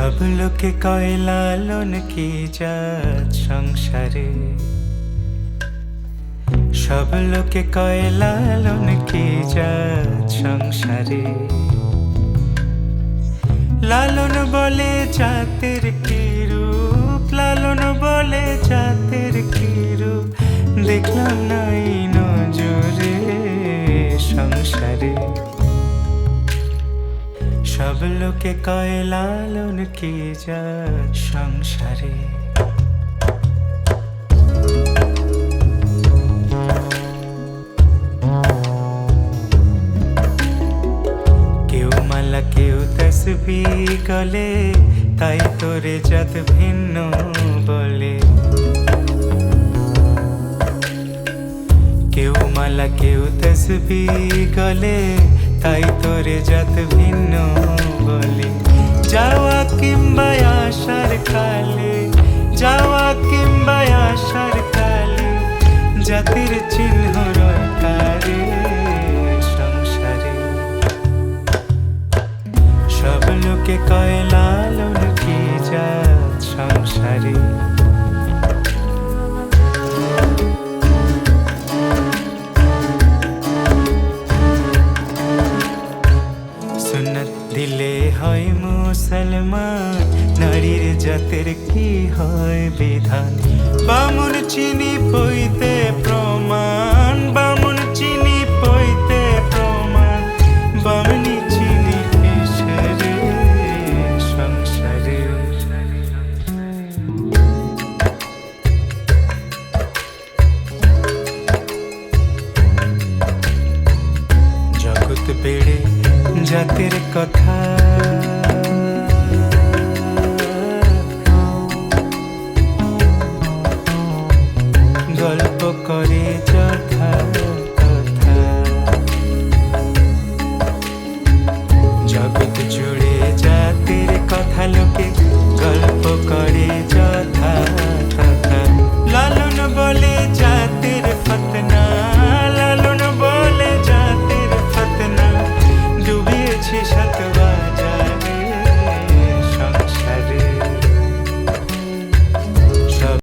সব লোকে কয় লালন কি জাত সংসারে? সব লোকে কয় লালন কি জাত সংসারে? লালন বলে জাতের কি রূপ? লালন বলে জাতের কি রূপ? দেখলাম নাই সব লোকে কয় লালন কি জাত সংসারে? কেউ মালা, কেউ তসবি গলে, তাই তোরে জাত ভিন্ন বলে। কেউ মালা, কেউ তসবি গলে তাই তোরে যত ভিন্ন বলে। যাওয়া কিংবা আসার কালে, যাওয়া কিংবা আসার কালে, জাতির চিহ্ন দিলে হয় মুসলমান, নারীর জাতের কি হয় বিধান? বামুন চিনি পইতে প্রমাণ, বামুন চিনি পইতে প্রমাণ। বামনি চিনি কিসেরে? সংসারে। জগৎ বেড়ে জাতের কথা। গল্প করে